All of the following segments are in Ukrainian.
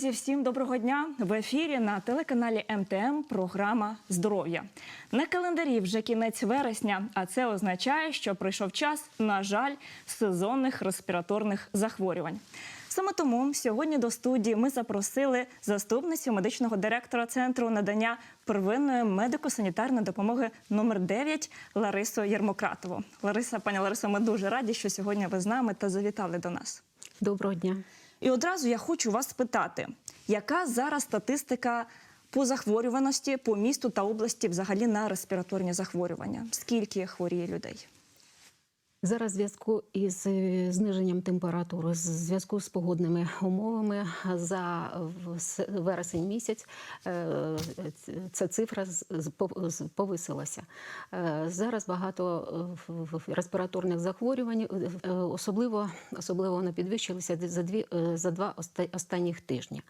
Друзі, всім доброго дня! В ефірі на телеканалі МТМ програма Здоров'я. На календарі вже кінець вересня, а це означає, що прийшов час, на жаль, сезонних респіраторних захворювань. Саме тому сьогодні до студії ми запросили заступницю медичного директора центру надання первинної медико-санітарної допомоги номер 9 Ларису Єрмократову. Лариса, пані Ларисо, ми дуже раді, що сьогодні ви з нами та завітали до нас. Доброго дня. І одразу я хочу вас спитати, яка зараз статистика по захворюваності по місту та області взагалі на респіраторні захворювання? Скільки хворіє людей? Зараз в зв'язку із е, зниженням температури, з зв'язку з погодними умовами за вересень місяць е, ця цифра повисилася. Е, Зараз багато в- в- респіраторних захворювань, особливо, особливо вони підвищилися за дві за два оста- останніх тижні.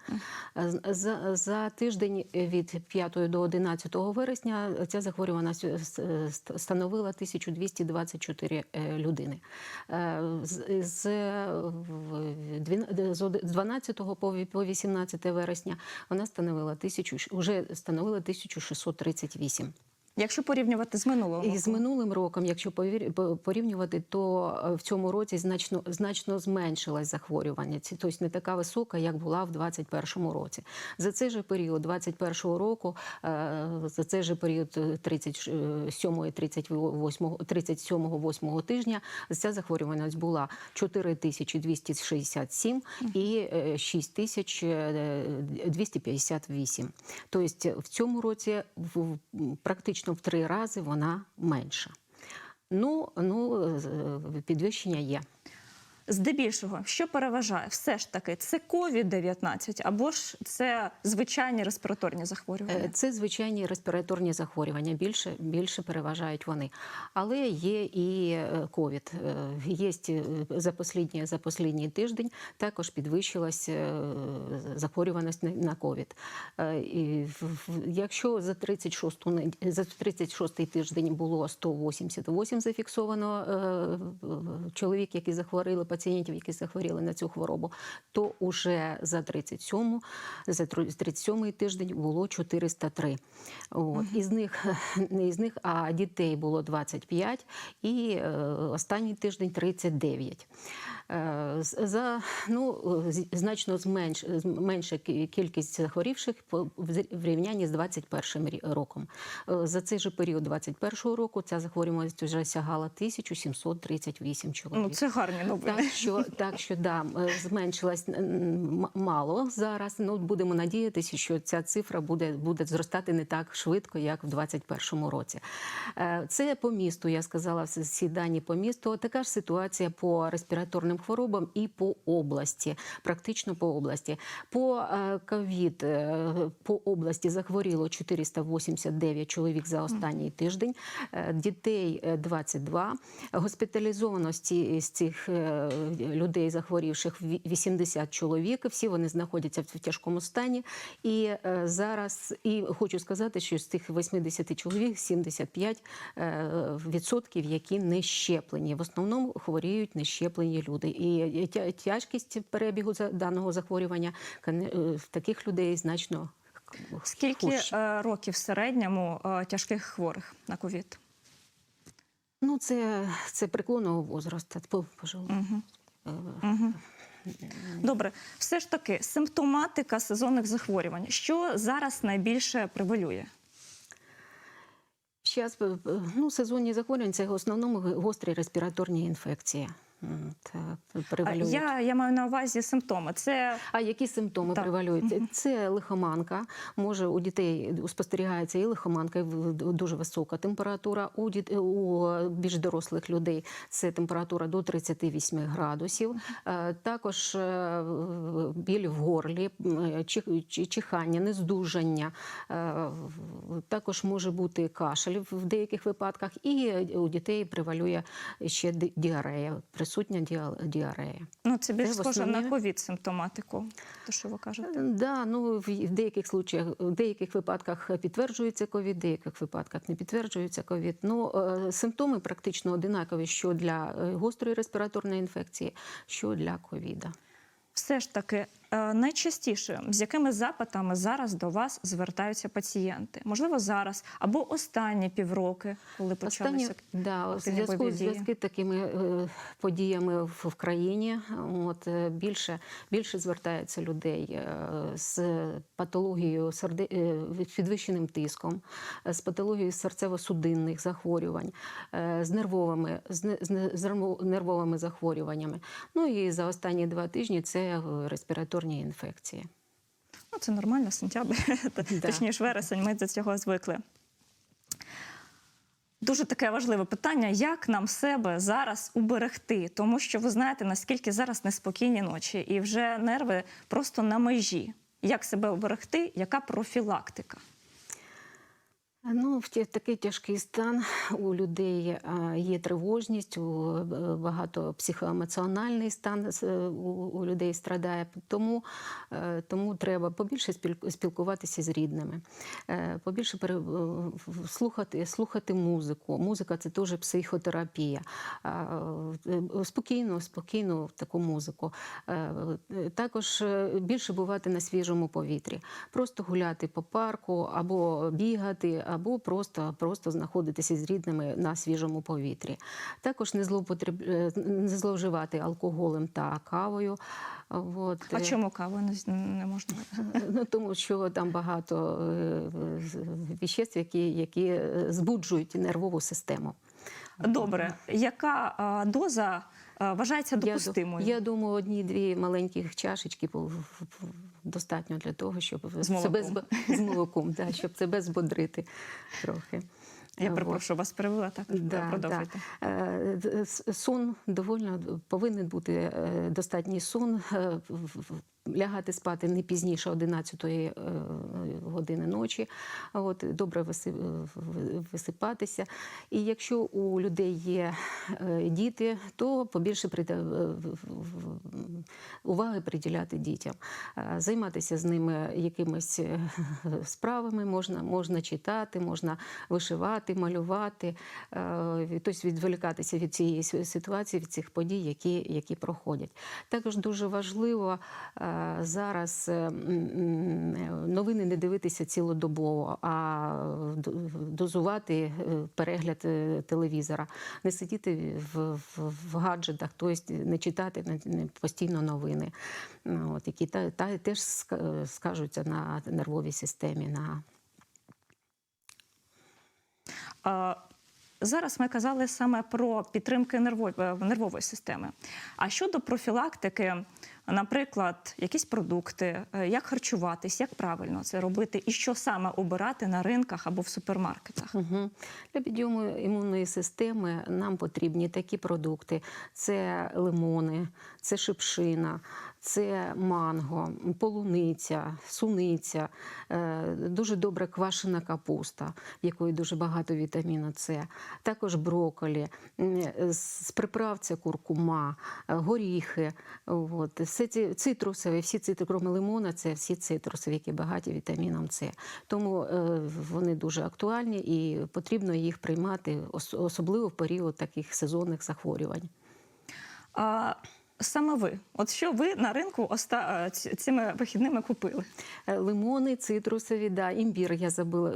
За, за тиждень від 5 до 11 вересня ця захворюваність становила 1224 е, людини. Е, З, з, в- дві- з од- з 12 по по 18 вересня вона становила тисячу, вже становила 1638. Якщо порівнювати з минулого І з минулим роком, якщо порівнювати, то е, в цьому році значно значно зменшилась захворювання. Тобто не така висока, як була в 2021 році. За цей же період 2021 року, е, за цей же період 37 38 37 тижня, ця захворюваність була 4267 і е, 6258. Тобто в цьому році в- в- в три рази вона менша. Ну, ну підвищення є. Здебільшого, що переважає? Все ж таки, це COVID-19 або ж це звичайні респіраторні Е, захворювання? Це звичайні респіраторні захворювання. Більше більше переважають вони. Але є і е, ковід. Е, Є е, за послідній, за послідній тиждень також підвищилась е, захворюваність на- ковід. Е, Якщо за 36 не- за 36 тиждень було 188 зафіксовано е, е, чоловік, які захворіли, пацієнтів, які захворіли на цю хворобу, то уже за 37 за 37 тиждень було 403. От. Із них не із них, а дітей було 25 і е, останній тиждень 39. Е, За ну значно зменш, менша кількість захворівших в рівнянні з 21 роком. Е, За цей же період 21 року ця захворюваність вже сягала 1738 чоловік. Ну це гарні новини. Що так, що да, е, зменшилась мало зараз. Ну будемо надіятися, що ця цифра буде, буде зростати не так швидко, як в 2021 році. Е, Це по місту. Я сказала всі- дані по місту. Така ж ситуація по респіраторним хворобам і по області, практично по області. По е, ковід по області захворіло 489 чоловік за останній тиждень, дітей е, 22, госпіталізованості з цих людей, захворівших, ві- 80 чоловік. Всі вони знаходяться в тяжкому стані. І е, зараз, і хочу сказати, що з цих 80 чоловік 75 е, відсотків, які не щеплені. В основному хворіють нещеплені люди. І тяжкість перебігу даного захворювання е, в таких людей значно Скільки худше. е, років в середньому тяжких хворих на ковід? Ну, це, це преклонного возрасту, по- Угу. Добре, все ж таки, симптоматика сезонних захворювань. Що зараз найбільше превалює? Зараз ну, сезонні захворювання це в основному гострі респіраторні інфекції. А. Я, я маю на увазі симптоми. Це А які симптоми Так. превалюють? Це лихоманка. Може у дітей спостерігається і лихоманка, і дуже висока температура. У діт... у більш дорослих людей це температура до 38 градусів. Е, Також е, біль в горлі, чи- чихання, нездужання. Е, Також може бути кашель в деяких випадках, і у дітей превалює ще діарея, присутня діа- діарея. ну це більш Це схоже основні- на ковід симптоматику. То що ви кажете? Да, ну в деяких случаях, в деяких випадках підтверджується ковід, в деяких випадках не підтверджується ковід. Ну е, симптоми практично одинакові, що для е, гострої респіраторної інфекції, що для ковіда. Все ж таки е, найчастіше з якими запитами зараз до вас звертаються пацієнти? Можливо, зараз або останні півроки, коли почалися да, зв'язку бойові з зв'язки такими е, подіями в, в країні, от е, більше більше звертається людей е, з патологією серде, е, підвищеним тиском, е, з патологією серцево-судинних захворювань, е, з нервовими з, з з нервовими захворюваннями. Ну і за останні два тижні це е, респіраторні інфекції. Ну, це нормально, сентябрь, Да. точніше вересень, ми до цього звикли. Дуже таке важливе питання, як нам себе зараз уберегти, тому що ви знаєте, наскільки зараз неспокійні ночі, і вже нерви просто на межі. Як себе уберегти, яка профілактика? Ну, в такий тяжкий стан у людей є тривожність, у е, багато психоемоціональний стан е, у, людей страдає. Тому, е, тому треба побільше спілкуватися з рідними, е, побільше е, слухати, слухати музику. Музика це теж психотерапія. Е, Спокійно, спокійно таку музику. Е, е, Також е, більше бувати на свіжому повітрі, просто гуляти по парку або бігати, або просто, просто знаходитися з рідними на свіжому повітрі. Також не, злоупотреб... е, не зловживати алкоголем та кавою. От. А е, чому каву не, можна? Ну, тому що там багато е, віществ, які, які збуджують нервову систему. Добре, яка а, доза а, вважається допустимою? Я, думаю, одні-дві маленькі чашечки достатньо для того, щоб З себе молоком. з молоком, да, щоб себе збодрити трохи. Я перепрошую, вас перевела так. Да, Продовжуйте. Да. Е, Сон довольно повинен бути е, достатній сон. Е, Лягати спати не пізніше 11 е, години ночі, от добре висипатися. І якщо у людей є е, діти, то побільше уваги приділяти дітям, Е, займатися з ними якимись е, справами можна, можна читати, можна вишивати, малювати, е, тобто відволікатися від цієї ситуації, від цих подій, які, які проходять. Також дуже важливо е, зараз е, м, новини не дивитися цілодобово, а дозувати е, перегляд е, телевізора, не сидіти в, в, в гаджетах, тобто не читати постійно новини, от, які та, та, теж скажуться на нервовій системі. На... А, Зараз ми казали саме про підтримки нервової, нервової системи. А щодо профілактики, наприклад, якісь продукти, е, як харчуватись, як правильно це робити, і що саме обирати на ринках або в супермаркетах? Угу. Для підйому імунної системи нам потрібні такі продукти: це лимони, це шипшина, це манго, полуниця, суниця, е, дуже добре квашена капуста, в якої дуже багато вітаміну С, також брокколі, з приправ це куркума, е, горіхи. От. Все ці цитрусові, всі цитри, крім лимона, це всі цитрусові, які багаті вітаміном С. Тому е, вони дуже актуальні і потрібно їх приймати, особливо в період таких сезонних захворювань. Саме ви, от що ви на ринку оста... е, цими вихідними купили? Е, Лимони, цитрусові, да, імбір, я забула,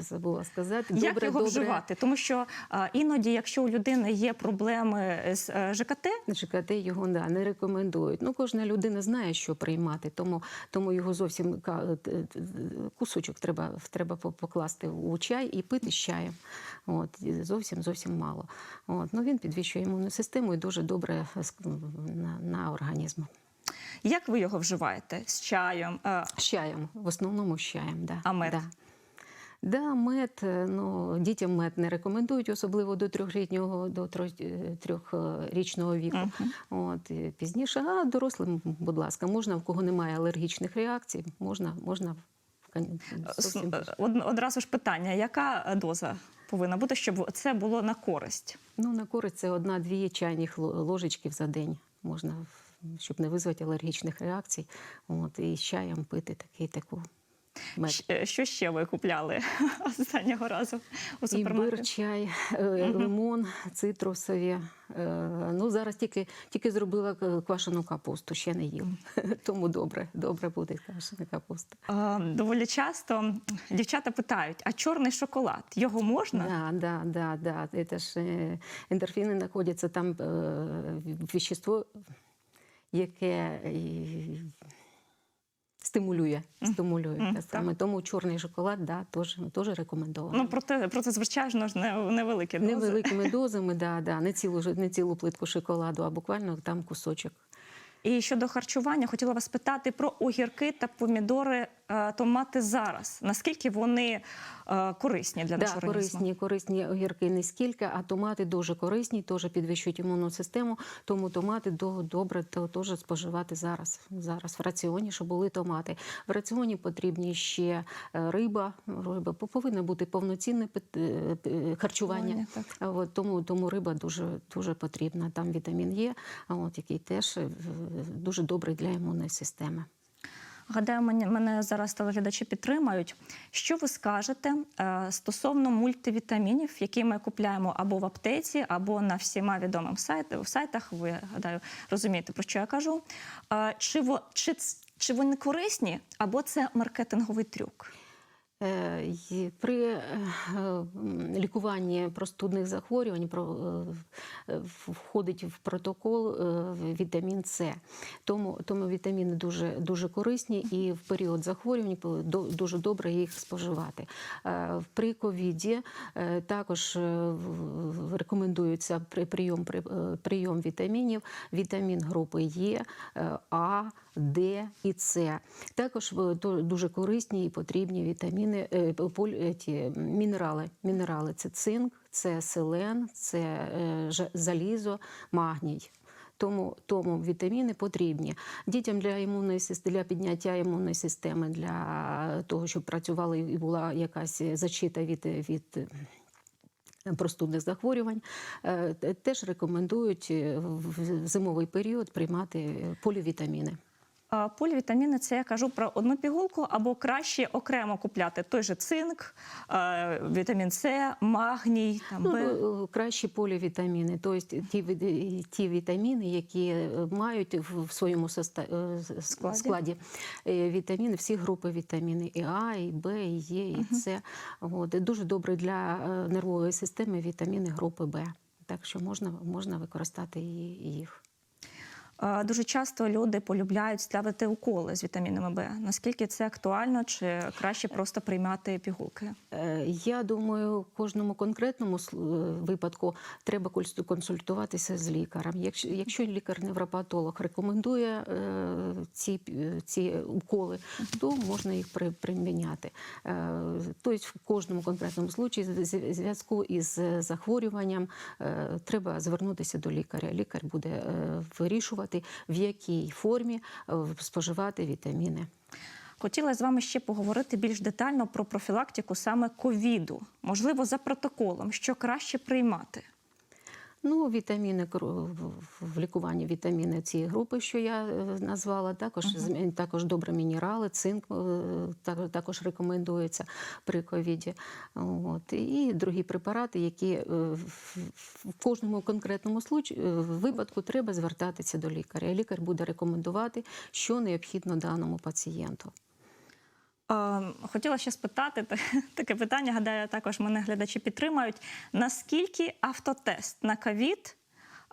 забула сказати. як його добре. вживати? Тому що а, іноді, якщо у людини є проблеми з е, ЖКТ, ЖКТ його да, не рекомендують. Ну, кожна людина знає, що приймати, тому, тому його зовсім кусочок треба, треба по- покласти у чай і пити з чаєм. От, зовсім зовсім мало. От, ну, він підвищує імунну систему і дуже добре на, на організм. як ви його вживаєте? З чаєм? Е, З чаєм, в основному з чаєм. Да. А мед? Да. Да, мед, е, ну, дітям мед не рекомендують, особливо до трьохлітнього, до е, трьохрічного віку. От, пізніше, а дорослим, будь ласка, можна, в кого немає алергічних реакцій, можна, можна од- Одразу ж питання: яка доза повинна бути, щоб це було на користь? Ну, на користь це одна-дві чайних ло- ложечки за день можна, щоб не визвати алергічних реакцій. От, і з чаєм пити такий, таку Мед. Е, Що ще ви купляли останнього разу у супермаркеті? Імбир, чай, е, лимон, цитрусові. Е, Ну, зараз тільки, тільки зробила квашену капусту, ще не їла. Тому добре, добре буде квашена капуста. Доволі часто дівчата питають: а чорний шоколад його можна? Да, да, да, да. Это ж ендорфіни знаходяться там вещество, яке стимулює. стимулює Mm, саме. Тому чорний шоколад да, теж, теж рекомендовано. Ну проте, проте звичайно ж не невеликі дози. Невеликими дозами, да, да, не цілу не цілу плитку шоколаду, а буквально там кусочок. І щодо харчування, хотіла вас питати про огірки та помідори, томати зараз. Наскільки вони е, корисні для Да, нашого організму? корисні, корисні огірки не скільки, а томати дуже корисні, теж підвищують імунну систему. Тому томати до- добре теж споживати зараз. Зараз в раціоні, щоб були томати. В раціоні потрібні ще е, риба. Риба повинно бути повноцінне е, е, харчування. От, тому, тому риба дуже, дуже потрібна. Там вітамін Е, а от, який теж е, дуже добрий для імунної системи. Гадаю, мене, мене зараз телеглядачі підтримають. Що ви скажете е, стосовно мультивітамінів, які ми купляємо або в аптеці, або на всіма відомим сайт, в сайтах? Ви гадаю, розумієте, про що я кажу? Е, чи, чи, чи вони корисні, або це маркетинговий трюк? Е, При е, лікуванні простудних захворювань е, входить в протокол вітамін С. Тому, тому вітаміни дуже, дуже корисні і в період захворювань дуже добре їх споживати. При ковіді також рекомендується прийом, прийом вітамінів, вітамін групи Е, А, Д і С. Також дуже корисні і потрібні вітаміни, поль- е, ті, мінерали. Мінерали це цинк, це селен, це е, залізо, магній. Тому, тому вітаміни потрібні дітям для імунної системи, для підняття імунної системи, для того, щоб працювала і була якась зачита від, від простудних захворювань. Е, Теж рекомендують в зимовий період приймати полівітаміни. Полівітаміни це я кажу про одну пігулку, або краще окремо купляти той же цинк, е, вітамін С, магній, там, Ну, Б. е, кращі полівітаміни, тобто ті, ті вітаміни, які е, мають в своєму е, Складі. складі е, вітаміни, всі групи вітаміни і А, і Б, і Е, і С. От. Дуже добре для е, нервової системи вітаміни групи Б. Так що можна, можна використати їх. Дуже часто люди полюбляють ставити уколи з вітамінами Б. Наскільки це актуально, чи краще просто приймати пігулки? Е, Я думаю, в кожному конкретному е, випадку треба консультуватися з лікарем. Якщо, лікар-невропатолог рекомендує е, ці, ці уколи, то можна їх при- приміняти. Тобто в кожному конкретному случаї зв'язку із захворюванням треба звернутися до лікаря. Лікар буде е, вирішувати, в якій формі е, споживати вітаміни. Хотіла з вами ще поговорити більш детально про профілактику саме ковіду, можливо, за протоколом, що краще приймати. Ну, вітаміни в- лікуванні вітаміни цієї групи, що я е, назвала, також змі- також добре мінерали, цинк е, також рекомендується при ковіді. От і другі препарати, які е, в кожному конкретному випадку треба звертатися до лікаря. Лікар буде рекомендувати, що необхідно даному пацієнту. Е, Хотіла ще спитати таке питання. Гадаю, також мене глядачі підтримають. Наскільки автотест на ковід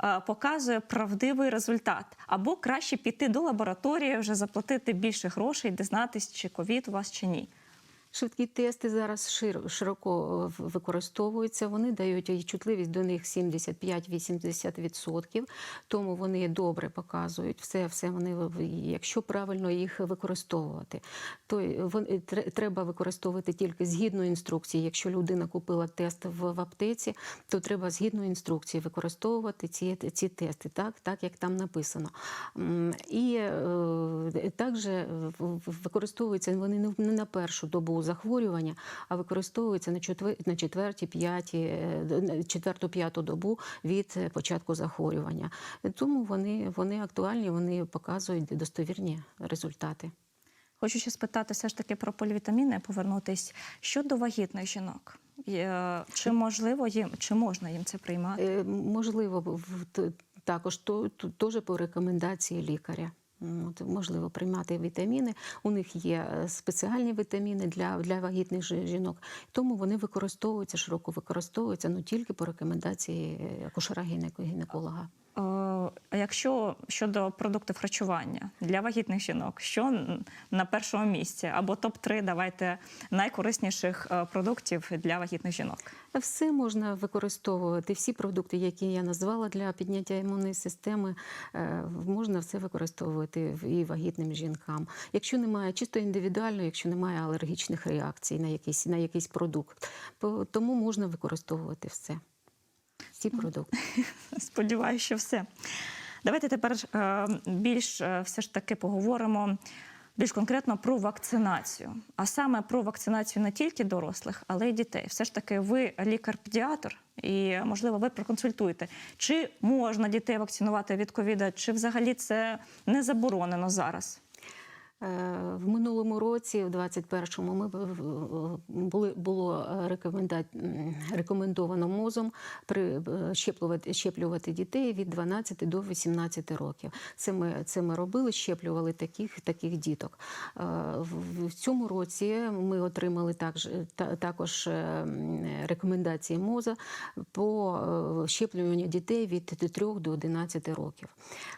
е, показує правдивий результат? Або краще піти до лабораторії, вже заплатити більше грошей, дізнатись, чи ковід у вас чи ні? Швидкі тести зараз широко е, використовуються. Вони дають чутливість до них 75-80%, тому вони добре показують все, все вони, якщо правильно їх використовувати. То треба використовувати тільки згідно інструкції. Якщо людина купила тест в, аптеці, то треба згідно інструкції використовувати ці, ці тести, так, так як там написано. І е, також використовуються вони не на першу добу захворювання, а використовуються на четвер- на четверті, п'яті, е, четверту, п'яту добу від е, початку захворювання. Тому вони, вони актуальні, вони показують достовірні результати. Хочу ще спитати все ж таки про полівітаміни, повернутись щодо вагітних жінок. Чи можливо їм, чи можна їм це приймати? Е, Можливо, також то, то- теж по рекомендації лікаря. От, можливо приймати вітаміни. У них є е, спеціальні вітаміни для, для вагітних жінок, тому вони використовуються, широко використовуються, ну тільки по рекомендації е, акушера-гінеколога. Е, якщо щодо продуктів харчування для вагітних жінок, що на першому місці або топ 3 давайте найкорисніших е, продуктів для вагітних жінок? Все можна використовувати. Всі продукти, які я назвала для підняття імунної системи, е, можна все використовувати і вагітним жінкам. Якщо немає чисто індивідуально, якщо немає алергічних реакцій на якийсь на якийсь продукт, тому можна використовувати все. Ці продукти. Сподіваюся, що все. Давайте тепер е, більш е, все ж таки поговоримо більш конкретно про вакцинацію, а саме про вакцинацію не тільки дорослих, але й дітей. Все ж таки, ви лікар-педіатр, і можливо, ви проконсультуєте, чи можна дітей вакцинувати від ковіда, чи взагалі це не заборонено зараз. Е, В минулому році, в 21-му, ми були було е, рекомендовано мозом е, щеплювати, щеплювати дітей від 12 до 18 років. Це ми це ми робили, щеплювали таких таких діток. В цьому році ми отримали також, також рекомендації МОЗа по щеплюванню дітей від 3 до 11 років.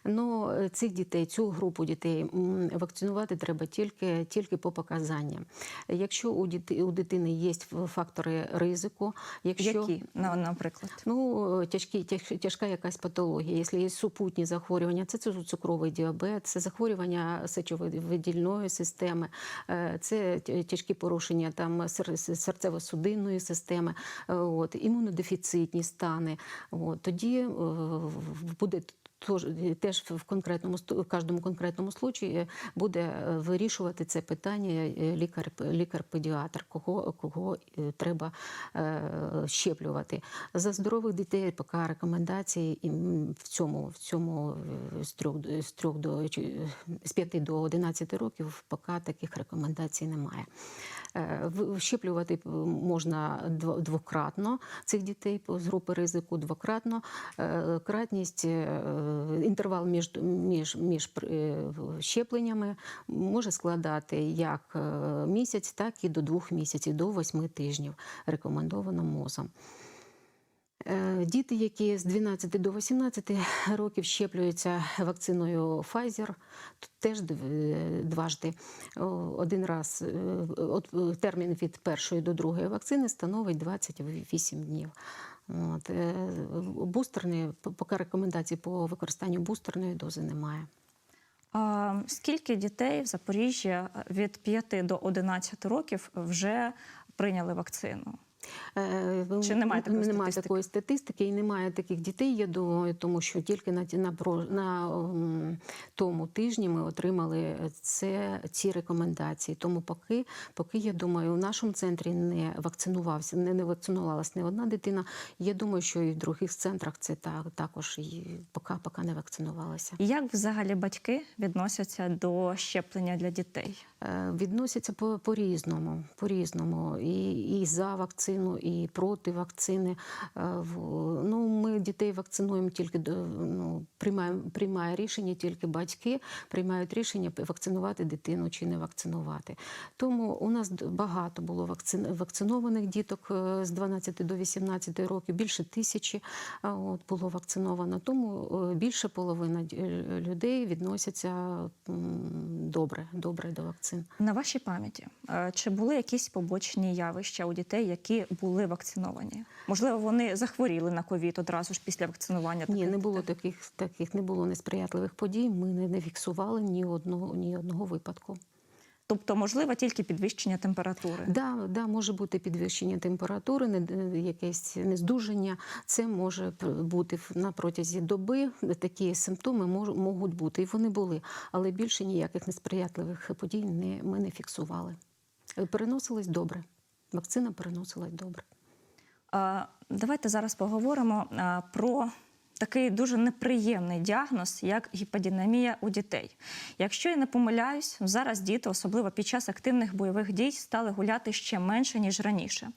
Ну, цих дітей, цю групу дітей вакцинувати треба тільки, тільки по показанням. Якщо у, діти, у дитини є фактори ризику, якщо Які, наприклад? Ну, тяжкі, тяж- тяжка якась патологія. Якщо є супутні захворювання, це цукровий діабет, це захворювання сечовидільної системи, е, це тяжкі порушення там серцево-судинної системи, е, от, імунодефіцитні стани. От, тоді е, буде теж в конкретному в кожному конкретному случаї буде е, вирішувати це питання е, лікар, лікар-педіатр, кого, кого е, треба щеплювати. За здорових дітей поки рекомендації і в цьому, в цьому з трьох з трьох до з 5 до 11 років поки таких рекомендацій немає. Щеплювати можна дво- двократно цих дітей з групи ризику, двократно. Кратність, інтервал між, між, між е, щепленнями може складати як е, місяць, так і до двох місяців, до восьми тижнів рекомендовано МОЗом. Е, Діти, які з 12 до 18 років щеплюються вакциною Pfizer, тут теж дважди. Один раз термін від першої до другої вакцини становить 28 днів. От, е, бустерні, поки рекомендацій по використанню бустерної дози немає. А скільки дітей в Запоріжжі від 5 до 11 років вже прийняли вакцину? Е, Чи немає такої немає статистики? такої статистики і немає таких дітей, я думаю, тому що тільки на, на, на тому тижні ми отримали це, ці рекомендації. Тому поки, поки, я думаю, у нашому центрі не вакцинувався, не, не вакцинувалась не одна дитина. Я думаю, що і в других центрах це так, також і поки, поки не вакцинувалася. Як взагалі батьки відносяться до щеплення для дітей? Е, Відносяться по- по-різному, по-різному. І, і за вакцину, і проти вакцини. Е, Ну, ми дітей вакцинуємо тільки до ну, приймаємо, приймає рішення тільки батьки, приймають рішення вакцинувати дитину чи не вакцинувати. Тому у нас багато було вакцин, вакцинованих діток е, з 12 до 18 років, більше тисячі от, було вакциновано. Тому е, більше половина е, людей відносяться добре, добре до вакцин. На вашій пам'яті е, чи були якісь побочні явища у дітей, які були вакциновані? Можливо, вони захворіли на ковід одразу ж після вакцинування? Ні, таких не було дітей? таких, таких не було несприятливих подій. Ми не, не фіксували ні одного, ні одного випадку. Тобто, можливо, тільки підвищення температури. Да, да, може бути підвищення температури, не, якесь нездужання. Це може бути на протязі доби. Такі симптоми мож, можуть бути, і вони були. Але більше ніяких несприятливих подій не, ми не фіксували. Е, Переносились добре. Вакцина переносилась добре. Давайте зараз поговоримо про такий дуже неприємний діагноз, як гіподинамія у дітей. Якщо я не помиляюсь, зараз діти, особливо під час активних бойових дій, стали гуляти ще менше ніж раніше.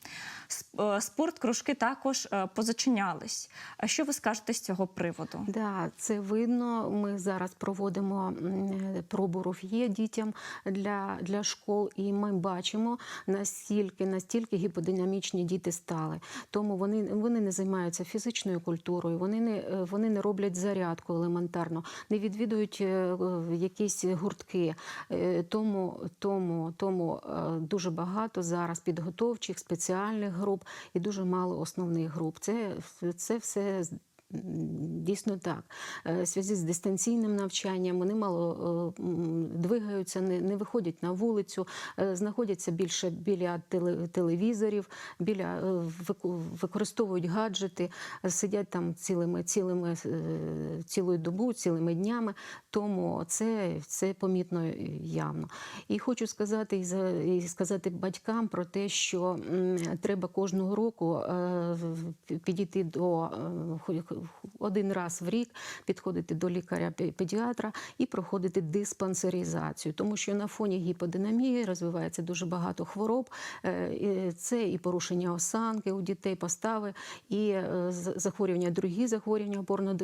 Е, Спорткружки також е, позачинялись. А що ви скажете з цього приводу? Да, це видно. Ми зараз проводимо м, пробу РОФЄ дітям для, для школ, і ми бачимо настільки, настільки гіподинамічні діти стали. Тому вони, вони не займаються фізичною культурою, вони не, е, вони не роблять зарядку елементарно, не відвідують е, якісь гуртки. Е, Тому, тому, тому е, дуже багато зараз підготовчих спеціальних груп і дуже мало основних груп. Це, це все Дійсно так. Е, В зв'язку з дистанційним навчанням вони мало е, двигаються, не, виходять на вулицю, е, знаходяться більше біля теле- телевізорів, біля використовують гаджети, сидять там цілими, цілими цілою добу, цілими днями. Тому це, це помітно явно. І хочу сказати і, за, і сказати батькам про те, що треба кожного року підійти до один раз в рік, підходити до лікаря-педіатра і проходити диспансеризацію, тому що на фоні гіподинамії розвивається дуже багато хвороб. Е, Це і порушення осанки у дітей, постави, і е, захворювання, другі захворювання опорно-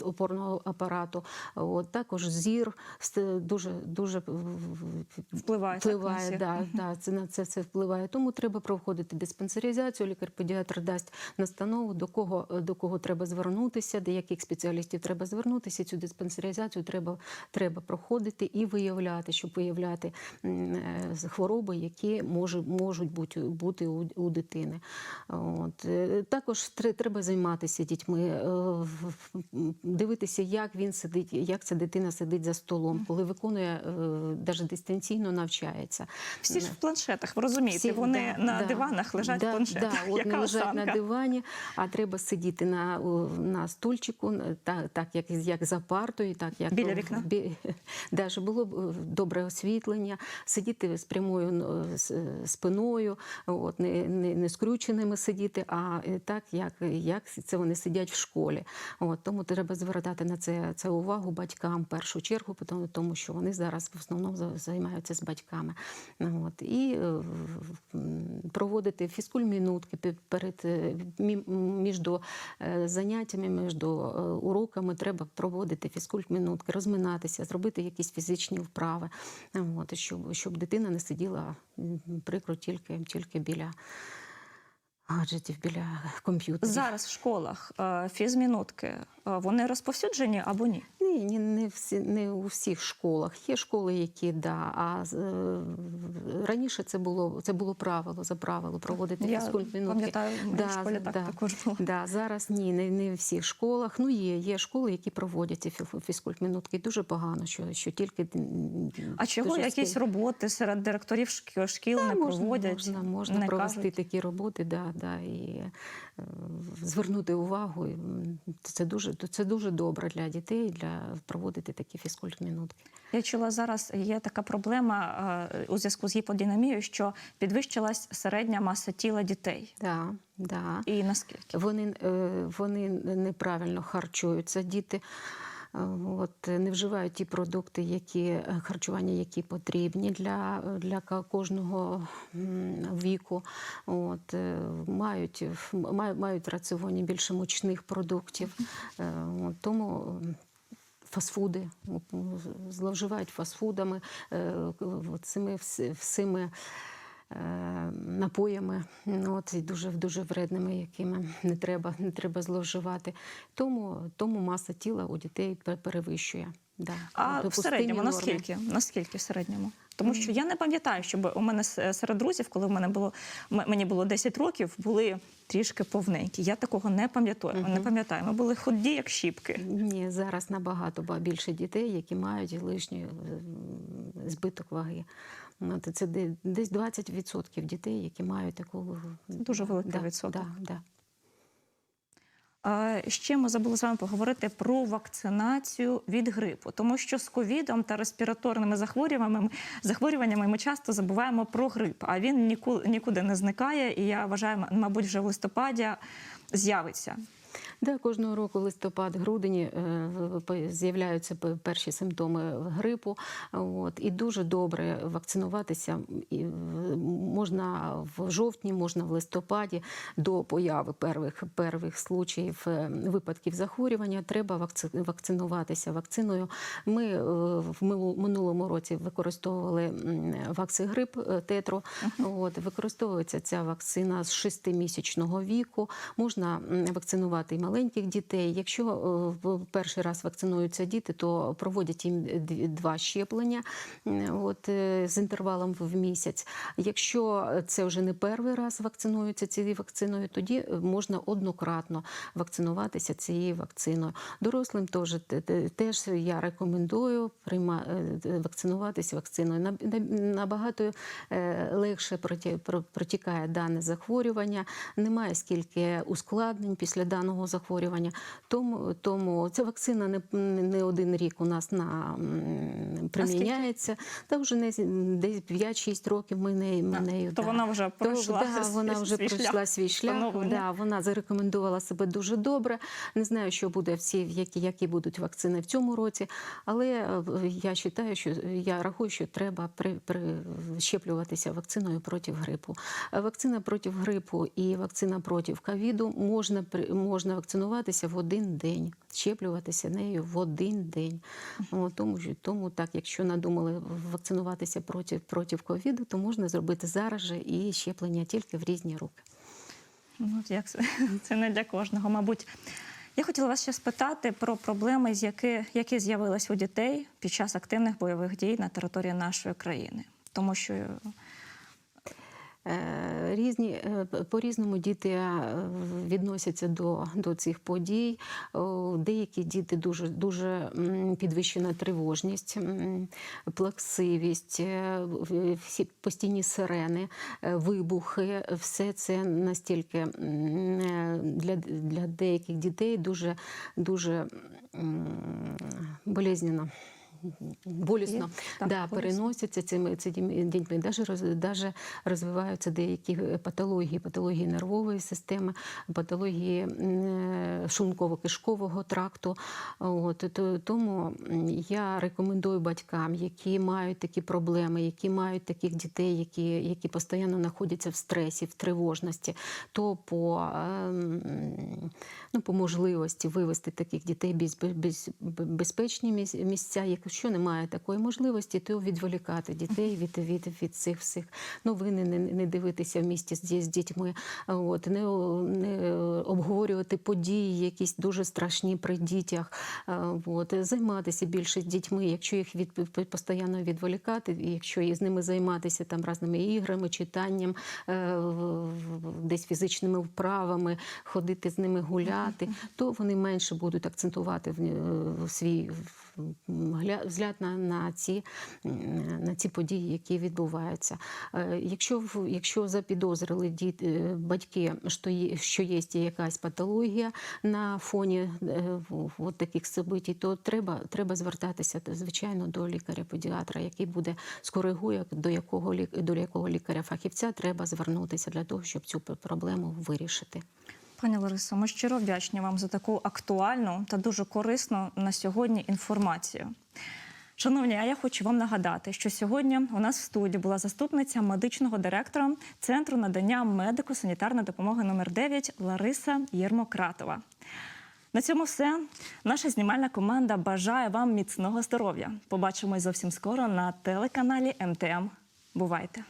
опорного апарату. От, також зір дуже, дуже Впливає, впливає да, да, це на це все впливає. Тому треба проходити диспансеризацію. Лікар-педіатр дасть настанову, до кого до кого треба звернутися, до яких спеціалістів треба звернутися. Цю диспансеризацію треба, треба проходити і виявляти, щоб виявляти е, хвороби, які може, можуть бути, бути у, у дитини. От. Е, Також треба займатися дітьми, е, дивитися, як він сидить, як ця дитина сидить за столом, коли виконує навіть дистанційно навчається. Всі ж в планшетах, ви розумієте, Всі, вони да, на да, диванах лежать да, в планшетах. Да, от Яка лежать осанка? на дивані, а треба сидіти на, на стульчику, так, так як, як за партою, так як Біля вікна? Бі, щоб було е, добре освітлення, сидіти з прямою е, е, спиною, от, не, не, не скрюченими сидіти, а е, так, як, як це вони сидять в школі. От, тому треба звертати на це, це увагу батькам в першу чергу, тому, що вони зараз в основному займаються з батьками. От, і е, проводити фізкульмінутки пе- перед е, між до, е, заняттями, між е, уроками. Треба проводити фізкульмінутки, розминатися, зробити якісь фізичні вправи, от, щоб, щоб дитина не сиділа прикро тільки, тільки біля гаджетів, біля комп'ютерів. Зараз в школах е, фізмінутки е, вони розповсюджені або ні? Ні, ні, не всі не у всіх школах. Є школи, які да. А е, раніше це було це було правило за правило проводити Я фізкультмінутки. пам'ятаю, в моїй школі так також було. Да, зараз ні, не, не в всіх школах. Ну є, є школи, які проводять ці фізкультмінутки. Дуже погано, що, що тільки А чого якісь роботи серед директорів шкіл, шкіл Та, не можна, проводять? Можна, можна не провести кажуть? такі роботи, да, да, і е, звернути увагу. Це дуже, це дуже добре для дітей, для проводити такі фізкультмінутки. Я чула зараз є така проблема е, у зв'язку з гіподинамією, що підвищилась середня маса тіла дітей. Да, да. І наскільки? Вони, е, вони неправильно харчуються, діти. Е, От, не вживають ті продукти, які е, харчування, які потрібні для, для кожного віку. От, е, мають, мають, раціоні більше мучних продуктів. Е, От, тому фастфуди, зловживають фастфудами, е, цими всіми е, напоями, ну, от, і дуже, дуже вредними, якими не треба, не треба зловживати. Тому, тому маса тіла у дітей перевищує. Да, А в середньому наскільки? Наскільки в середньому? Тому що я не пам'ятаю, щоб у мене серед друзів, коли в мене було мені було 10 років, були трішки повненькі. Я такого не пам'ятаю. Не пам'ятаю. Ми були худі, як щіпки. Ні, зараз набагато ба- більше дітей, які мають лишній е, збиток ваги. Це десь 20% дітей, які мають таку Дуже великий да, відсоток. Да, да. Ще ми забули з вами поговорити про вакцинацію від грипу, тому що з ковідом та респіраторними захворюваннями захворюваннями ми часто забуваємо про грип, а він нікуди не зникає. І я вважаю, мабуть, вже в листопаді з'явиться. Да, кожного року листопад, грудень е, з'являються перші симптоми грипу. От, і дуже добре вакцинуватися і, можна в жовтні, можна в листопаді до появи первих, первих случаїв е, випадків захворювання. Треба вакцинуватися вакциною. Ми е, в минулому році використовували м, вакцигрип е, тетру. От, використовується ця вакцина з 6-місячного віку. Можна м, вакцинувати і маленьких дітей. Якщо е, в перший раз вакцинуються діти, то проводять їм два щеплення от, е, з інтервалом в місяць. Якщо це вже не перший раз вакцинуються цією вакциною, тоді е, можна однократно вакцинуватися цією вакциною. Дорослим теж, те- те- теж я рекомендую вакцинуватися вакциною. На- на- Набагато легше протікає дане захворювання, немає скільки ускладнень після даного захворювання. Тому, тому ця вакцина не, не один рік у нас на, приміняється. Та вже не, десь 5-6 років ми, не, ми нею. то да. вона вже пройшла То, да, свій- вона вже свій пройшла шлях свій шлях. Да, вона зарекомендувала себе дуже добре. Не знаю, що буде всі, які, які будуть вакцини в цьому році, але е, я вважаю, що я рахую, що треба при, при, щеплюватися вакциною проти грипу. Вакцина проти грипу і вакцина проти ковіду можна, при- можна вакцинуватися в один день, щеплюватися нею в один день. О, тому, тому так, якщо надумали вакцинуватися проти, проти ковіду, то можна зробити зараз же і щеплення тільки в різні руки. Ну, як це, не для кожного, мабуть. Я хотіла вас ще спитати про проблеми, з які, які з'явились у дітей під час активних бойових дій на території нашої країни. Тому що Різні е, по-різному діти е, відносяться до, до цих подій. Деякі діти дуже дуже підвищена тривожність, плаксивість, е, всі постійні сирени, е, вибухи. Все це настільки е, для, для деяких дітей дуже дуже болезненно. Болісно Так, да, переносяться цими цими дітьми. Даже, роз, даже розвиваються деякі патології, патології нервової системи, патології е, шлунково-кишкового тракту. От, то- тому я рекомендую батькам, які мають такі проблеми, які мають таких дітей, які, які постійно знаходяться в стресі, в тривожності, то по, ем, ну, по можливості вивести таких дітей без, безпечні міс- місця. Якщо немає такої можливості, то відволікати дітей від, від, від цих всіх новин, не, не дивитися в місті з, з дітьми, от, не, не обговорювати події, якісь дуже страшні при дітях, от, займатися більше з дітьми, якщо їх від, постійно відволікати, якщо і з ними займатися там разними іграми, читанням, е, десь фізичними вправами, ходити з ними гуляти, то вони менше будуть акцентувати в, е, свій взгляд на, на, ці, на ці події, які відбуваються. Е, Якщо, якщо запідозрили діти, е, батьки, що є, що є якась патологія на фоні е, от таких событий, то треба, треба звертатися, звичайно, до лікаря-педіатра, який буде скоригує, до якого, до якого лікаря-фахівця треба звернутися для того, щоб цю проблему вирішити. Пані Ларисо, ми щиро вдячні вам за таку актуальну та дуже корисну на сьогодні інформацію. Шановні, а я хочу вам нагадати, що сьогодні у нас в студії була заступниця медичного директора Центру надання медико-санітарної допомоги номер 9 Лариса Єрмократова. На цьому все. Наша знімальна команда бажає вам міцного здоров'я. Побачимось зовсім скоро на телеканалі МТМ. Бувайте!